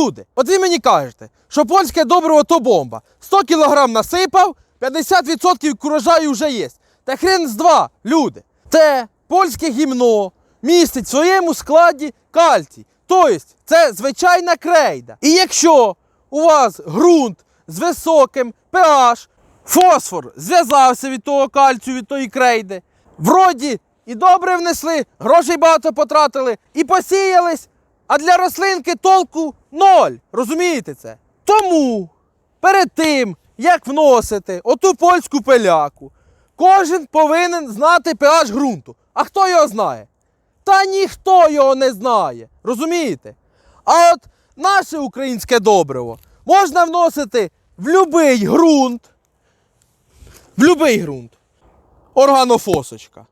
Люди, от ви мені кажете, що польське добриво то бомба. 100 кг насипав, 50% урожаю вже є. Та хрен з два, люди. Це польське гімно містить в своєму складі кальцій. Тобто це звичайна крейда. І якщо у вас ґрунт з високим pH, фосфор зв'язався від того кальцію, від тої крейди, вроді і добре внесли, грошей багато потратили, і посіялись, а для рослинки толку ноль. Розумієте це? Тому перед тим, як вносити оту польську пиляку, кожен повинен знати pH ґрунту. А хто його знає? Та ніхто його не знає. Розумієте? А от наше українське добриво можна вносити в будь-який ґрунт. В будь-який ґрунт. Органофосочка.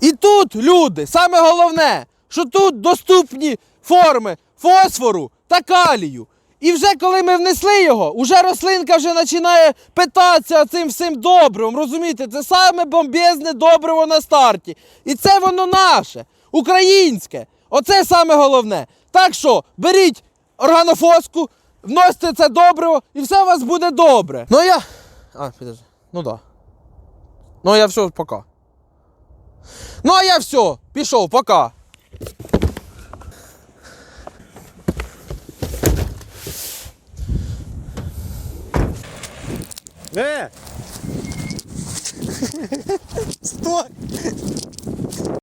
І тут, люди, саме головне, що тут доступні форми фосфору та калію. І вже коли ми внесли його, уже рослинка вже починає питатися цим всім добривом. Розумієте, це саме бомбезне добриво на старті. І це воно наше, українське. Оце саме головне. Так що беріть органофоску, вносьте це добриво, і все у вас буде добре. Ну я. А, підожди. Ну да. Ну я все, пока. Ну а я все, пішов, пока. Е! Стой!